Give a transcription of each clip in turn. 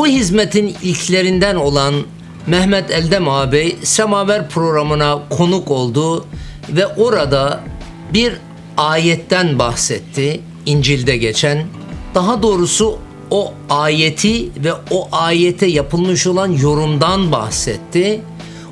Bu hizmetin ilklerinden olan Mehmet Eldem ağabey Semaver programına konuk oldu ve orada bir ayetten bahsetti. İncil'de geçen. Daha doğrusu o ayeti ve o ayete yapılmış olan yorumdan bahsetti.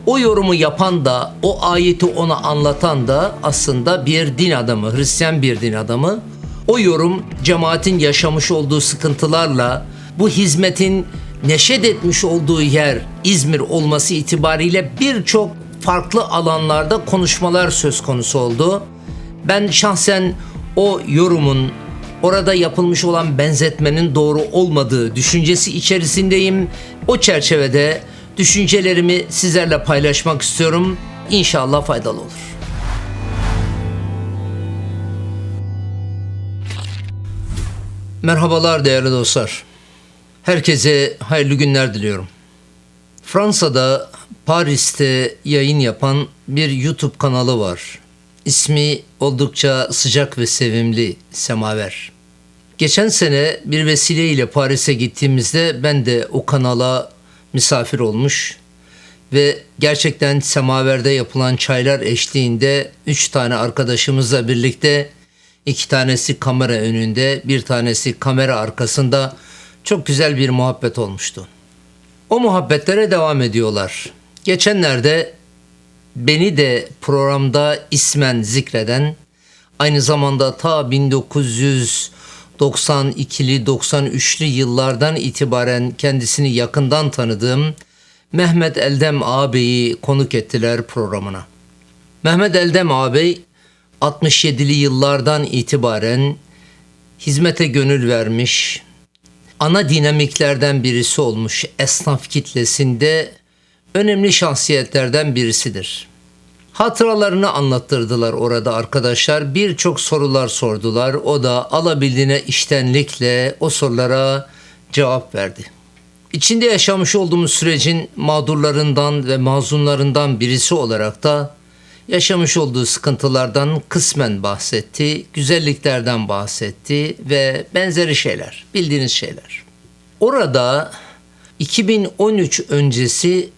O yorumu yapan da, o ayeti ona anlatan da aslında bir din adamı, Hristiyan bir din adamı. O yorum cemaatin yaşamış olduğu sıkıntılarla, bu hizmetin neşet etmiş olduğu yer İzmir olması itibariyle birçok farklı alanlarda konuşmalar söz konusu oldu. Ben şahsen o yorumun orada yapılmış olan benzetmenin doğru olmadığı düşüncesi içerisindeyim. O çerçevede düşüncelerimi sizlerle paylaşmak istiyorum. İnşallah faydalı olur. Merhabalar değerli dostlar. Herkese hayırlı günler diliyorum. Fransa'da Paris'te yayın yapan bir YouTube kanalı var. İsmi oldukça sıcak ve sevimli Semaver. Geçen sene bir vesileyle Paris'e gittiğimizde ben de o kanala misafir olmuş ve gerçekten Semaver'de yapılan çaylar eşliğinde üç tane arkadaşımızla birlikte iki tanesi kamera önünde bir tanesi kamera arkasında çok güzel bir muhabbet olmuştu. O muhabbetlere devam ediyorlar. Geçenlerde beni de programda ismen zikreden aynı zamanda ta 1992'li 93'lü yıllardan itibaren kendisini yakından tanıdığım Mehmet Eldem ağabeyi konuk ettiler programına. Mehmet Eldem ağabey 67'li yıllardan itibaren hizmete gönül vermiş, ana dinamiklerden birisi olmuş esnaf kitlesinde önemli şahsiyetlerden birisidir. Hatıralarını anlattırdılar orada arkadaşlar. Birçok sorular sordular. O da alabildiğine iştenlikle o sorulara cevap verdi. İçinde yaşamış olduğumuz sürecin mağdurlarından ve mazlumlarından birisi olarak da yaşamış olduğu sıkıntılardan kısmen bahsetti, güzelliklerden bahsetti ve benzeri şeyler, bildiğiniz şeyler. Orada 2013 öncesi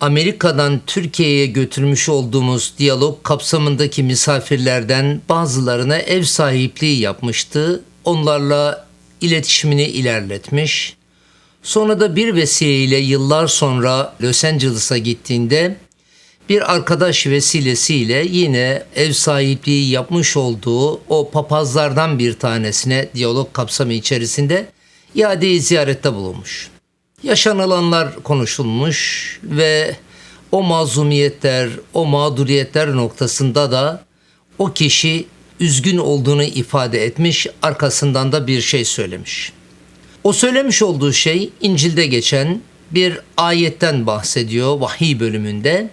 Amerika'dan Türkiye'ye götürmüş olduğumuz diyalog kapsamındaki misafirlerden bazılarına ev sahipliği yapmıştı. Onlarla iletişimini ilerletmiş. Sonra da bir vesileyle yıllar sonra Los Angeles'a gittiğinde bir arkadaş vesilesiyle yine ev sahipliği yapmış olduğu o papazlardan bir tanesine diyalog kapsamı içerisinde iade ziyarette bulunmuş. Yaşanılanlar konuşulmuş ve o mazlumiyetler, o mağduriyetler noktasında da o kişi üzgün olduğunu ifade etmiş, arkasından da bir şey söylemiş. O söylemiş olduğu şey İncil'de geçen bir ayetten bahsediyor vahiy bölümünde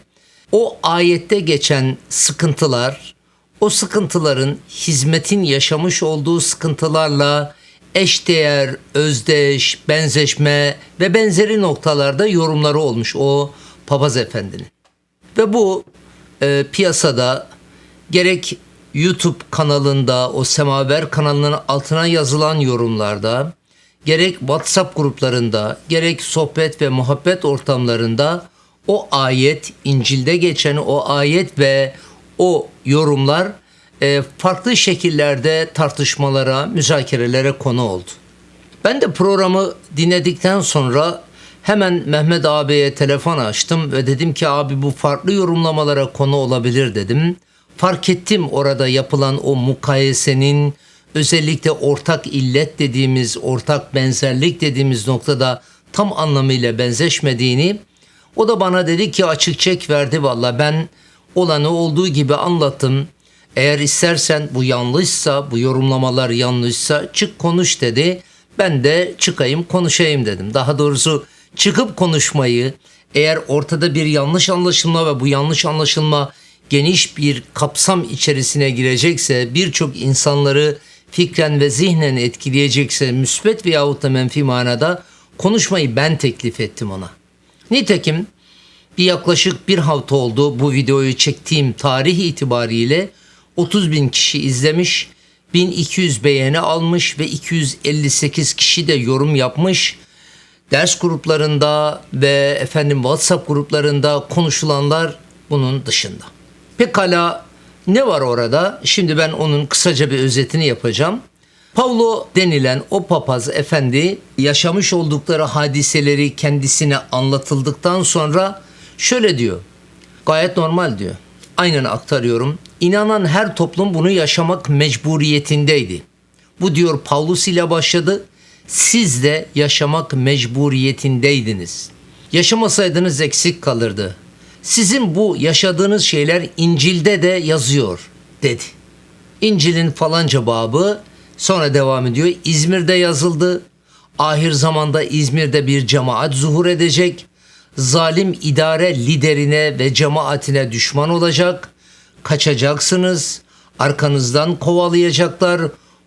o ayette geçen sıkıntılar, o sıkıntıların hizmetin yaşamış olduğu sıkıntılarla eşdeğer, özdeş, benzeşme ve benzeri noktalarda yorumları olmuş o papaz efendinin. Ve bu e, piyasada gerek YouTube kanalında o semaver kanalının altına yazılan yorumlarda gerek WhatsApp gruplarında gerek sohbet ve muhabbet ortamlarında o ayet, İncil'de geçen o ayet ve o yorumlar e, farklı şekillerde tartışmalara, müzakerelere konu oldu. Ben de programı dinledikten sonra hemen Mehmet abiye telefon açtım ve dedim ki abi bu farklı yorumlamalara konu olabilir dedim. Fark ettim orada yapılan o mukayesenin özellikle ortak illet dediğimiz, ortak benzerlik dediğimiz noktada tam anlamıyla benzeşmediğini o da bana dedi ki açık çek verdi valla ben olanı olduğu gibi anlattım. Eğer istersen bu yanlışsa, bu yorumlamalar yanlışsa çık konuş dedi. Ben de çıkayım konuşayım dedim. Daha doğrusu çıkıp konuşmayı eğer ortada bir yanlış anlaşılma ve bu yanlış anlaşılma geniş bir kapsam içerisine girecekse, birçok insanları fikren ve zihnen etkileyecekse müsbet veyahut da menfi manada konuşmayı ben teklif ettim ona. Nitekim bir yaklaşık bir hafta oldu bu videoyu çektiğim tarih itibariyle 30 bin kişi izlemiş, 1200 beğeni almış ve 258 kişi de yorum yapmış. ders gruplarında ve efendim WhatsApp gruplarında konuşulanlar bunun dışında. Pekala ne var orada? Şimdi ben onun kısaca bir özetini yapacağım. Paulo denilen o papaz efendi yaşamış oldukları hadiseleri kendisine anlatıldıktan sonra şöyle diyor. Gayet normal diyor. Aynen aktarıyorum. İnanan her toplum bunu yaşamak mecburiyetindeydi. Bu diyor Paulus ile başladı. Siz de yaşamak mecburiyetindeydiniz. Yaşamasaydınız eksik kalırdı. Sizin bu yaşadığınız şeyler İncil'de de yazıyor dedi. İncil'in falanca babı sonra devam ediyor. İzmir'de yazıldı. Ahir zamanda İzmir'de bir cemaat zuhur edecek. Zalim idare liderine ve cemaatine düşman olacak. Kaçacaksınız. Arkanızdan kovalayacaklar.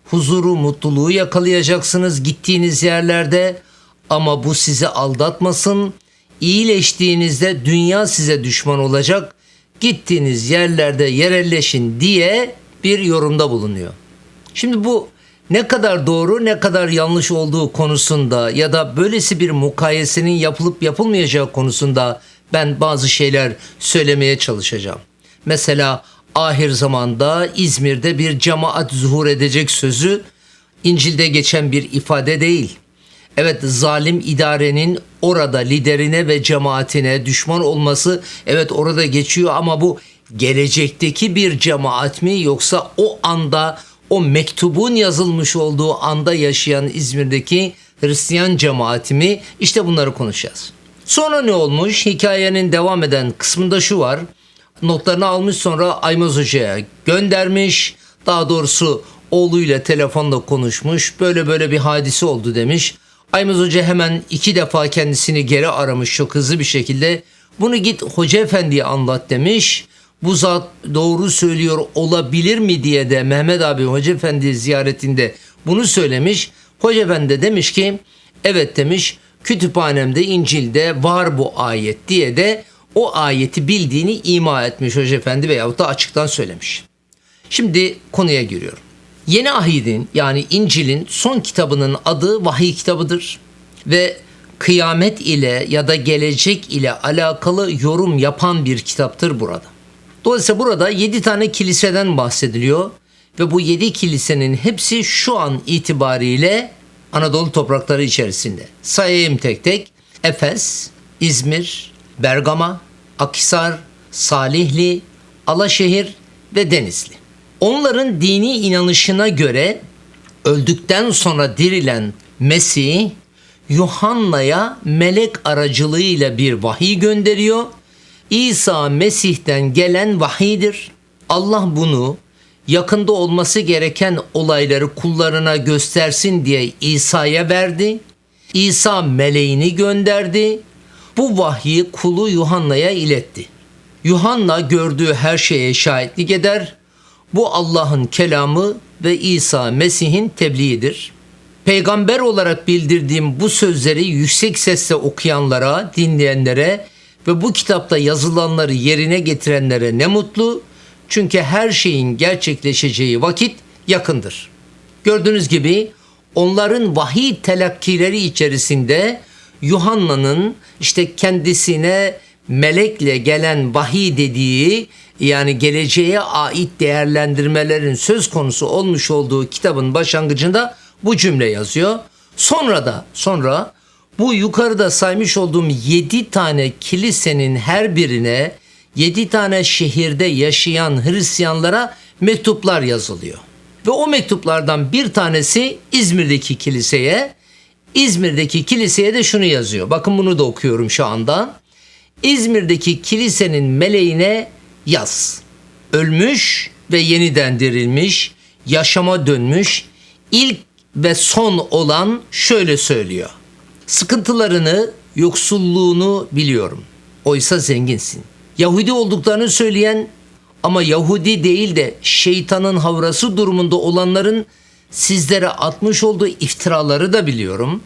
Huzuru, mutluluğu yakalayacaksınız gittiğiniz yerlerde. Ama bu sizi aldatmasın. İyileştiğinizde dünya size düşman olacak. Gittiğiniz yerlerde yerelleşin diye bir yorumda bulunuyor. Şimdi bu ne kadar doğru ne kadar yanlış olduğu konusunda ya da böylesi bir mukayesenin yapılıp yapılmayacağı konusunda ben bazı şeyler söylemeye çalışacağım. Mesela ahir zamanda İzmir'de bir cemaat zuhur edecek sözü İncil'de geçen bir ifade değil. Evet zalim idarenin orada liderine ve cemaatine düşman olması evet orada geçiyor ama bu gelecekteki bir cemaat mi yoksa o anda o mektubun yazılmış olduğu anda yaşayan İzmir'deki Hristiyan cemaati mi? İşte bunları konuşacağız. Sonra ne olmuş? Hikayenin devam eden kısmında şu var. Notlarını almış sonra Aymaz Hoca'ya göndermiş. Daha doğrusu oğluyla telefonda konuşmuş. Böyle böyle bir hadise oldu demiş. Aymaz Hoca hemen iki defa kendisini geri aramış çok hızlı bir şekilde. Bunu git Hoca Efendi'ye anlat demiş. Bu zat doğru söylüyor olabilir mi diye de Mehmet abi Hoca Efendi ziyaretinde bunu söylemiş. Hoca Efendi de demiş ki evet demiş kütüphanemde İncil'de var bu ayet diye de o ayeti bildiğini ima etmiş Hoca Efendi veyahut da açıktan söylemiş. Şimdi konuya giriyorum. Yeni Ahid'in yani İncil'in son kitabının adı vahiy kitabıdır ve kıyamet ile ya da gelecek ile alakalı yorum yapan bir kitaptır burada. Dolayısıyla burada 7 tane kiliseden bahsediliyor ve bu 7 kilisenin hepsi şu an itibariyle Anadolu toprakları içerisinde. Sayayım tek tek. Efes, İzmir, Bergama, Akhisar, Salihli, Alaşehir ve Denizli. Onların dini inanışına göre öldükten sonra dirilen Mesih Yuhanna'ya melek aracılığıyla bir vahiy gönderiyor. İsa Mesih'ten gelen vahiydir. Allah bunu yakında olması gereken olayları kullarına göstersin diye İsa'ya verdi. İsa meleğini gönderdi. Bu vahyi kulu Yuhanna'ya iletti. Yuhanna gördüğü her şeye şahitlik eder. Bu Allah'ın kelamı ve İsa Mesih'in tebliğidir. Peygamber olarak bildirdiğim bu sözleri yüksek sesle okuyanlara, dinleyenlere ve bu kitapta yazılanları yerine getirenlere ne mutlu. Çünkü her şeyin gerçekleşeceği vakit yakındır. Gördüğünüz gibi onların vahiy telakkileri içerisinde Yuhanna'nın işte kendisine melekle gelen vahiy dediği yani geleceğe ait değerlendirmelerin söz konusu olmuş olduğu kitabın başlangıcında bu cümle yazıyor. Sonra da sonra bu yukarıda saymış olduğum 7 tane kilisenin her birine 7 tane şehirde yaşayan Hristiyanlara mektuplar yazılıyor. Ve o mektuplardan bir tanesi İzmir'deki kiliseye, İzmir'deki kiliseye de şunu yazıyor. Bakın bunu da okuyorum şu anda. İzmir'deki kilisenin meleğine yaz. Ölmüş ve yeniden dirilmiş, yaşama dönmüş, ilk ve son olan şöyle söylüyor. Sıkıntılarını, yoksulluğunu biliyorum. Oysa zenginsin. Yahudi olduklarını söyleyen ama Yahudi değil de şeytanın havrası durumunda olanların sizlere atmış olduğu iftiraları da biliyorum.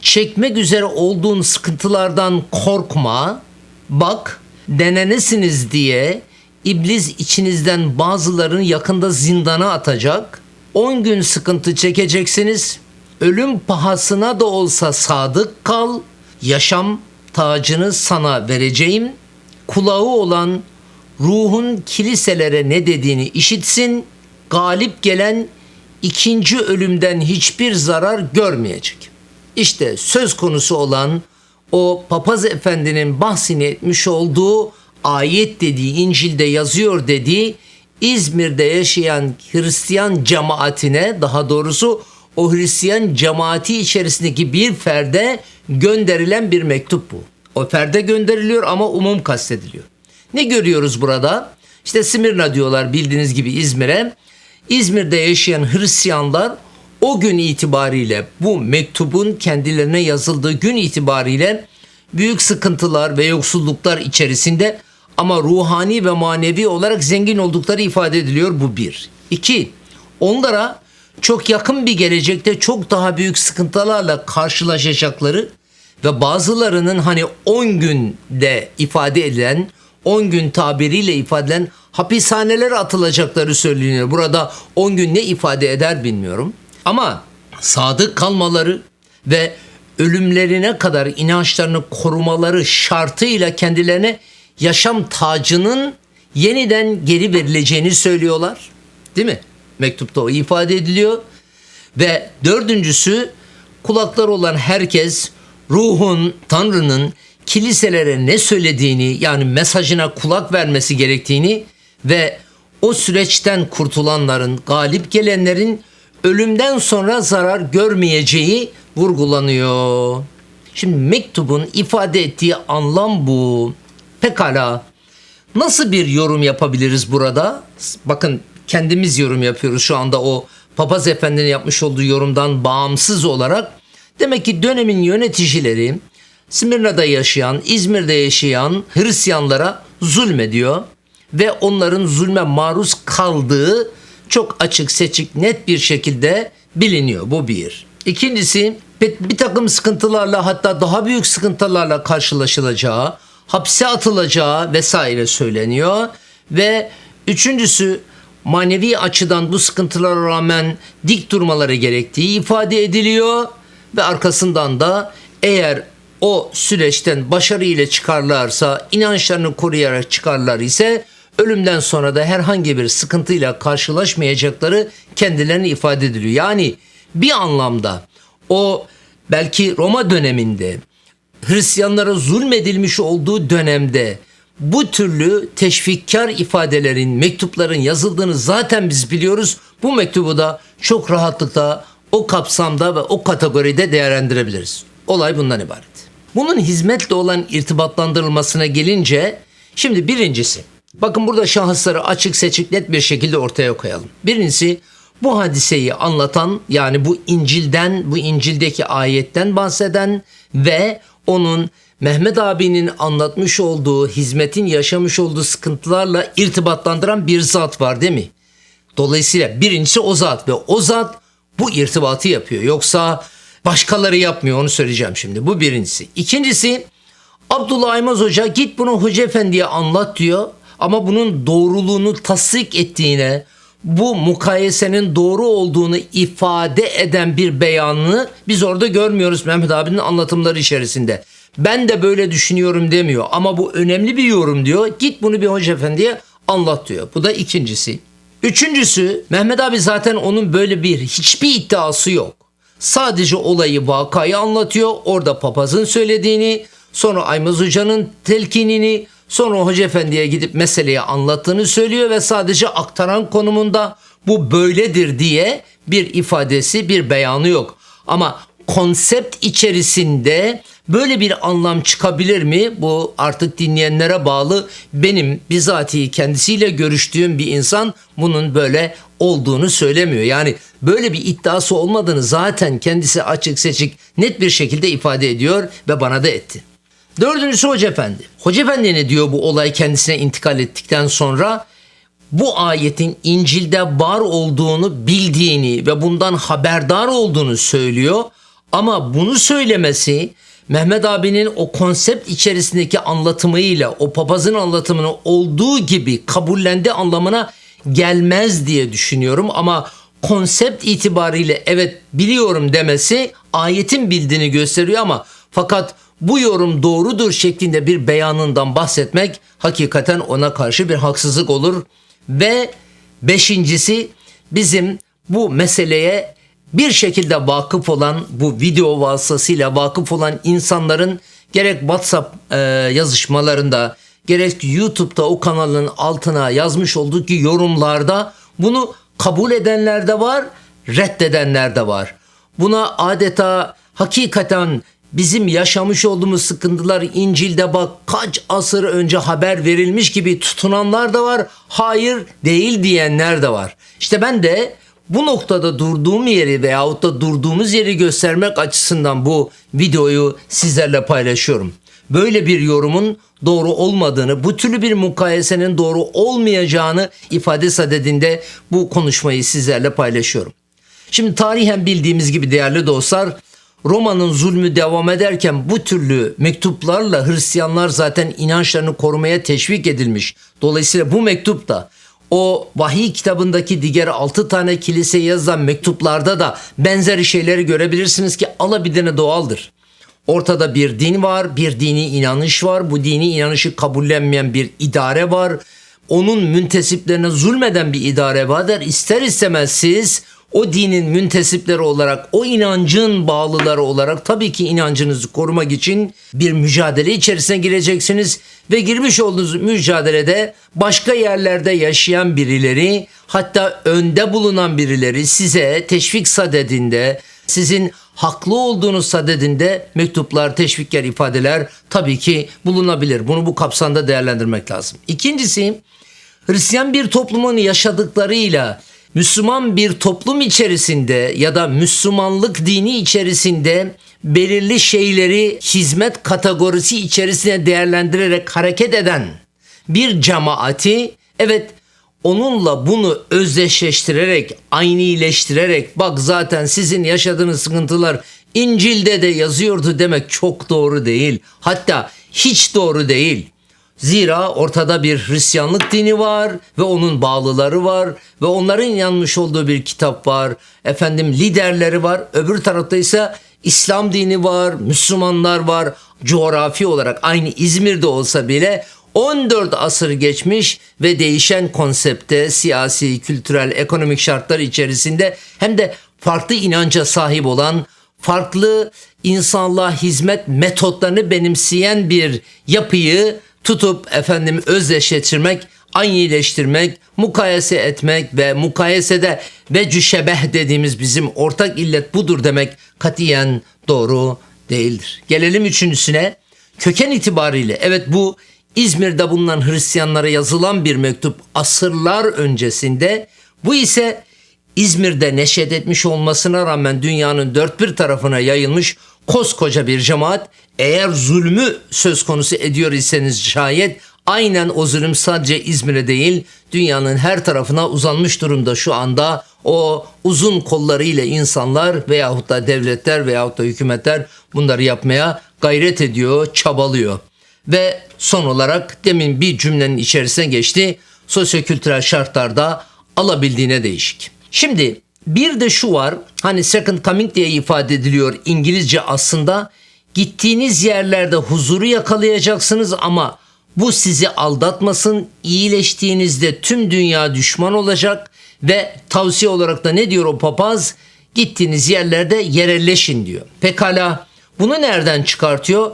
Çekmek üzere olduğun sıkıntılardan korkma. Bak denenesiniz diye iblis içinizden bazılarını yakında zindana atacak. 10 gün sıkıntı çekeceksiniz. Ölüm pahasına da olsa sadık kal, yaşam tacını sana vereceğim. Kulağı olan ruhun kiliselere ne dediğini işitsin. Galip gelen ikinci ölümden hiçbir zarar görmeyecek. İşte söz konusu olan o papaz efendinin bahsini etmiş olduğu ayet dediği İncil'de yazıyor dediği İzmir'de yaşayan Hristiyan cemaatine daha doğrusu o Hristiyan cemaati içerisindeki bir ferde gönderilen bir mektup bu. O ferde gönderiliyor ama umum kastediliyor. Ne görüyoruz burada? İşte Simirna diyorlar bildiğiniz gibi İzmir'e. İzmir'de yaşayan Hristiyanlar o gün itibariyle bu mektubun kendilerine yazıldığı gün itibariyle büyük sıkıntılar ve yoksulluklar içerisinde ama ruhani ve manevi olarak zengin oldukları ifade ediliyor bu bir. İki, onlara çok yakın bir gelecekte çok daha büyük sıkıntılarla karşılaşacakları ve bazılarının hani 10 günde ifade edilen 10 gün tabiriyle ifade edilen hapishanelere atılacakları söyleniyor. Burada 10 gün ne ifade eder bilmiyorum. Ama sadık kalmaları ve ölümlerine kadar inançlarını korumaları şartıyla kendilerine yaşam tacının yeniden geri verileceğini söylüyorlar. Değil mi? Mektupta o ifade ediliyor. Ve dördüncüsü kulaklar olan herkes ruhun, Tanrı'nın kiliselere ne söylediğini yani mesajına kulak vermesi gerektiğini ve o süreçten kurtulanların, galip gelenlerin ölümden sonra zarar görmeyeceği vurgulanıyor. Şimdi mektubun ifade ettiği anlam bu. Pekala. Nasıl bir yorum yapabiliriz burada? Bakın kendimiz yorum yapıyoruz şu anda o papaz efendinin yapmış olduğu yorumdan bağımsız olarak. Demek ki dönemin yöneticileri Smirna'da yaşayan, İzmir'de yaşayan Hristiyanlara zulmediyor ve onların zulme maruz kaldığı çok açık seçik net bir şekilde biliniyor. Bu bir. İkincisi bir takım sıkıntılarla hatta daha büyük sıkıntılarla karşılaşılacağı, hapse atılacağı vesaire söyleniyor. Ve üçüncüsü manevi açıdan bu sıkıntılara rağmen dik durmaları gerektiği ifade ediliyor. Ve arkasından da eğer o süreçten başarı ile çıkarlarsa, inançlarını koruyarak çıkarlar ise ölümden sonra da herhangi bir sıkıntıyla karşılaşmayacakları kendilerini ifade ediliyor. Yani bir anlamda o belki Roma döneminde Hristiyanlara zulmedilmiş olduğu dönemde bu türlü teşvikkar ifadelerin, mektupların yazıldığını zaten biz biliyoruz. Bu mektubu da çok rahatlıkla o kapsamda ve o kategoride değerlendirebiliriz. Olay bundan ibaret. Bunun hizmetle olan irtibatlandırılmasına gelince şimdi birincisi bakın burada şahısları açık seçik net bir şekilde ortaya koyalım. Birincisi bu hadiseyi anlatan yani bu İncil'den bu İncil'deki ayetten bahseden ve onun Mehmet abinin anlatmış olduğu hizmetin yaşamış olduğu sıkıntılarla irtibatlandıran bir zat var değil mi? Dolayısıyla birincisi o zat ve o zat bu irtibatı yapıyor. Yoksa başkaları yapmıyor onu söyleyeceğim şimdi. Bu birincisi. İkincisi Abdullah Aymaz Hoca git bunu Hoca Efendi'ye anlat diyor. Ama bunun doğruluğunu tasdik ettiğine, bu mukayesenin doğru olduğunu ifade eden bir beyanını biz orada görmüyoruz Mehmet abinin anlatımları içerisinde. Ben de böyle düşünüyorum demiyor ama bu önemli bir yorum diyor. Git bunu bir hoca efendiye anlat diyor. Bu da ikincisi. Üçüncüsü Mehmet abi zaten onun böyle bir hiçbir iddiası yok. Sadece olayı vakayı anlatıyor. Orada papazın söylediğini, sonra Aymaz Hoca'nın telkinini, sonra Hoca Efendi'ye gidip meseleyi anlattığını söylüyor ve sadece aktaran konumunda bu böyledir diye bir ifadesi, bir beyanı yok. Ama konsept içerisinde böyle bir anlam çıkabilir mi? Bu artık dinleyenlere bağlı. Benim bizatihi kendisiyle görüştüğüm bir insan bunun böyle olduğunu söylemiyor. Yani böyle bir iddiası olmadığını zaten kendisi açık seçik net bir şekilde ifade ediyor ve bana da etti. Dördüncüsü Hoca Efendi. Hoca Efendi ne diyor bu olay kendisine intikal ettikten sonra? Bu ayetin İncil'de var olduğunu bildiğini ve bundan haberdar olduğunu söylüyor. Ama bunu söylemesi Mehmet abinin o konsept içerisindeki anlatımıyla o papazın anlatımını olduğu gibi kabullendi anlamına gelmez diye düşünüyorum ama konsept itibariyle evet biliyorum demesi ayetin bildiğini gösteriyor ama fakat bu yorum doğrudur şeklinde bir beyanından bahsetmek hakikaten ona karşı bir haksızlık olur. Ve beşincisi bizim bu meseleye bir şekilde vakıf olan bu video vasıtasıyla vakıf olan insanların gerek WhatsApp e, yazışmalarında gerek YouTube'da o kanalın altına yazmış olduğu ki yorumlarda bunu kabul edenler de var, reddedenler de var. Buna adeta hakikaten bizim yaşamış olduğumuz sıkıntılar İncil'de bak kaç asır önce haber verilmiş gibi tutunanlar da var. Hayır değil diyenler de var. İşte ben de bu noktada durduğum yeri veyahut da durduğumuz yeri göstermek açısından bu videoyu sizlerle paylaşıyorum. Böyle bir yorumun doğru olmadığını, bu türlü bir mukayesenin doğru olmayacağını ifade sadedinde bu konuşmayı sizlerle paylaşıyorum. Şimdi tarihen bildiğimiz gibi değerli dostlar Roma'nın zulmü devam ederken bu türlü mektuplarla Hristiyanlar zaten inançlarını korumaya teşvik edilmiş. Dolayısıyla bu mektup da o vahiy kitabındaki diğer 6 tane kiliseye yazılan mektuplarda da benzeri şeyleri görebilirsiniz ki alabildiğine doğaldır. Ortada bir din var, bir dini inanış var. Bu dini inanışı kabullenmeyen bir idare var. Onun müntesiplerine zulmeden bir idare vardır. İster istemez siz o dinin müntesipleri olarak, o inancın bağlıları olarak tabii ki inancınızı korumak için bir mücadele içerisine gireceksiniz ve girmiş olduğunuz mücadelede başka yerlerde yaşayan birileri, hatta önde bulunan birileri size teşvik sadedinde, sizin haklı olduğunuz sadedinde mektuplar, teşvikler, ifadeler tabii ki bulunabilir. Bunu bu kapsamda değerlendirmek lazım. İkincisi, Hristiyan bir toplumun yaşadıklarıyla Müslüman bir toplum içerisinde ya da Müslümanlık dini içerisinde belirli şeyleri hizmet kategorisi içerisine değerlendirerek hareket eden bir cemaati evet onunla bunu özdeşleştirerek, aynileştirerek bak zaten sizin yaşadığınız sıkıntılar İncil'de de yazıyordu demek çok doğru değil. Hatta hiç doğru değil. Zira ortada bir Hristiyanlık dini var ve onun bağlıları var ve onların yanmış olduğu bir kitap var. Efendim liderleri var. Öbür tarafta ise İslam dini var, Müslümanlar var. Coğrafi olarak aynı İzmir'de olsa bile 14 asır geçmiş ve değişen konsepte, siyasi, kültürel, ekonomik şartlar içerisinde hem de farklı inanca sahip olan, farklı insanlığa hizmet metotlarını benimseyen bir yapıyı tutup efendim özdeşleştirmek, aynıleştirmek, mukayese etmek ve mukayesede ve cüşebeh dediğimiz bizim ortak illet budur demek katiyen doğru değildir. Gelelim üçüncüsüne. Köken itibariyle evet bu İzmir'de bulunan Hristiyanlara yazılan bir mektup asırlar öncesinde bu ise İzmir'de neşet etmiş olmasına rağmen dünyanın dört bir tarafına yayılmış koskoca bir cemaat eğer zulmü söz konusu ediyor iseniz şayet aynen o zulüm sadece İzmir'e değil dünyanın her tarafına uzanmış durumda şu anda o uzun kollarıyla insanlar veyahut da devletler veyahut da hükümetler bunları yapmaya gayret ediyor, çabalıyor. Ve son olarak demin bir cümlenin içerisine geçti. Sosyokültürel şartlarda alabildiğine değişik. Şimdi bir de şu var hani second coming diye ifade ediliyor İngilizce aslında gittiğiniz yerlerde huzuru yakalayacaksınız ama bu sizi aldatmasın iyileştiğinizde tüm dünya düşman olacak ve tavsiye olarak da ne diyor o papaz gittiğiniz yerlerde yerelleşin diyor. Pekala bunu nereden çıkartıyor?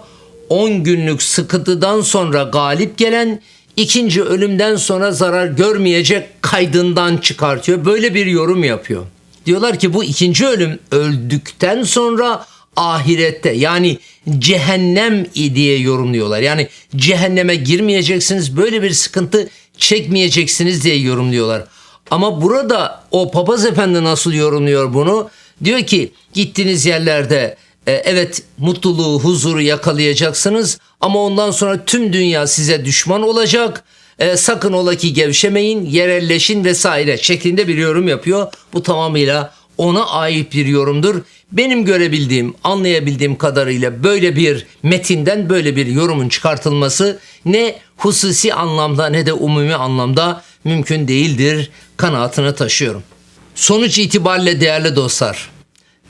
10 günlük sıkıntıdan sonra galip gelen ikinci ölümden sonra zarar görmeyecek kaydından çıkartıyor. Böyle bir yorum yapıyor. Diyorlar ki bu ikinci ölüm öldükten sonra ahirette yani cehennem diye yorumluyorlar. Yani cehenneme girmeyeceksiniz böyle bir sıkıntı çekmeyeceksiniz diye yorumluyorlar. Ama burada o papaz efendi nasıl yorumluyor bunu? Diyor ki gittiğiniz yerlerde e, evet mutluluğu, huzuru yakalayacaksınız ama ondan sonra tüm dünya size düşman olacak. E, sakın ola ki gevşemeyin, yerelleşin vesaire şeklinde bir yorum yapıyor. Bu tamamıyla ona ait bir yorumdur. Benim görebildiğim, anlayabildiğim kadarıyla böyle bir metinden böyle bir yorumun çıkartılması ne hususi anlamda ne de umumi anlamda mümkün değildir kanaatini taşıyorum. Sonuç itibariyle değerli dostlar,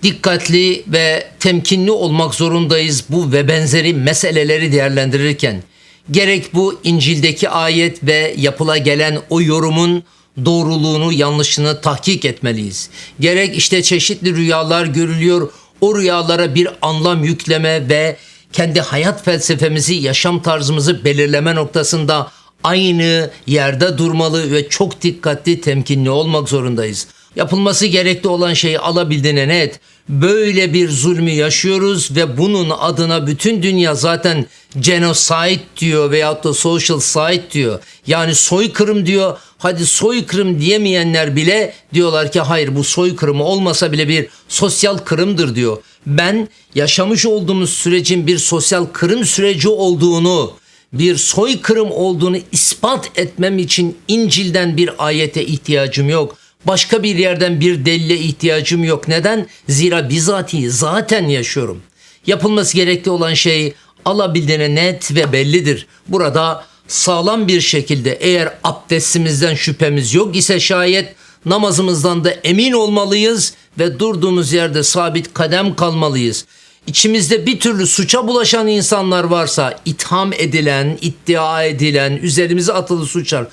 dikkatli ve temkinli olmak zorundayız bu ve benzeri meseleleri değerlendirirken. Gerek bu İncil'deki ayet ve yapıla gelen o yorumun doğruluğunu, yanlışını tahkik etmeliyiz. Gerek işte çeşitli rüyalar görülüyor, o rüyalara bir anlam yükleme ve kendi hayat felsefemizi, yaşam tarzımızı belirleme noktasında aynı yerde durmalı ve çok dikkatli, temkinli olmak zorundayız. Yapılması gerekli olan şeyi alabildiğine net. Böyle bir zulmü yaşıyoruz ve bunun adına bütün dünya zaten genocide diyor veyahut da social side diyor. Yani soykırım diyor. Hadi soykırım diyemeyenler bile diyorlar ki hayır bu soykırım olmasa bile bir sosyal kırımdır diyor. Ben yaşamış olduğumuz sürecin bir sosyal kırım süreci olduğunu bir soykırım olduğunu ispat etmem için İncil'den bir ayete ihtiyacım yok. Başka bir yerden bir delile ihtiyacım yok. Neden? Zira bizatihi zaten yaşıyorum. Yapılması gerekli olan şey alabildiğine net ve bellidir. Burada sağlam bir şekilde eğer abdestimizden şüphemiz yok ise şayet namazımızdan da emin olmalıyız ve durduğumuz yerde sabit kadem kalmalıyız. İçimizde bir türlü suça bulaşan insanlar varsa, itham edilen, iddia edilen, üzerimize atılı suçlar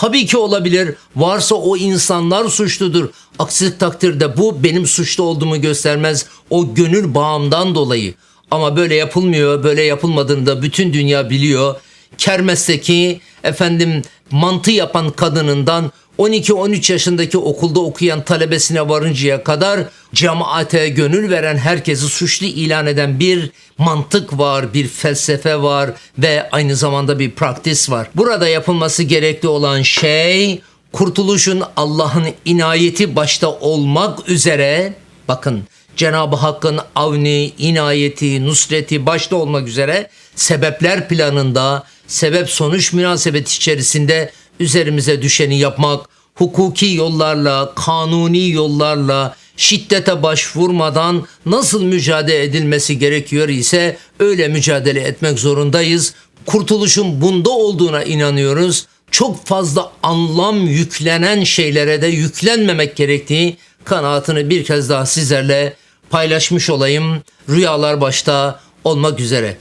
tabii ki olabilir. Varsa o insanlar suçludur. Aksi takdirde bu benim suçlu olduğumu göstermez. O gönül bağımdan dolayı. Ama böyle yapılmıyor. Böyle yapılmadığını da bütün dünya biliyor. Kermes'teki efendim mantı yapan kadınından 12-13 yaşındaki okulda okuyan talebesine varıncaya kadar cemaate gönül veren herkesi suçlu ilan eden bir mantık var, bir felsefe var ve aynı zamanda bir praktis var. Burada yapılması gerekli olan şey kurtuluşun Allah'ın inayeti başta olmak üzere bakın Cenab-ı Hakk'ın avni, inayeti, nusreti başta olmak üzere sebepler planında, sebep sonuç münasebet içerisinde üzerimize düşeni yapmak, hukuki yollarla, kanuni yollarla, şiddete başvurmadan nasıl mücadele edilmesi gerekiyor ise öyle mücadele etmek zorundayız. Kurtuluşun bunda olduğuna inanıyoruz. Çok fazla anlam yüklenen şeylere de yüklenmemek gerektiği kanaatini bir kez daha sizlerle paylaşmış olayım. Rüyalar başta olmak üzere.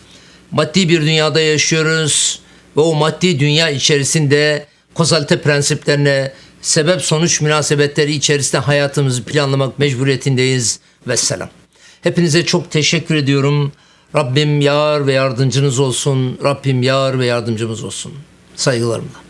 Maddi bir dünyada yaşıyoruz ve o maddi dünya içerisinde kozalite prensiplerine sebep sonuç münasebetleri içerisinde hayatımızı planlamak mecburiyetindeyiz. Vesselam. Hepinize çok teşekkür ediyorum. Rabbim yar ve yardımcınız olsun. Rabbim yar ve yardımcımız olsun. Saygılarımla.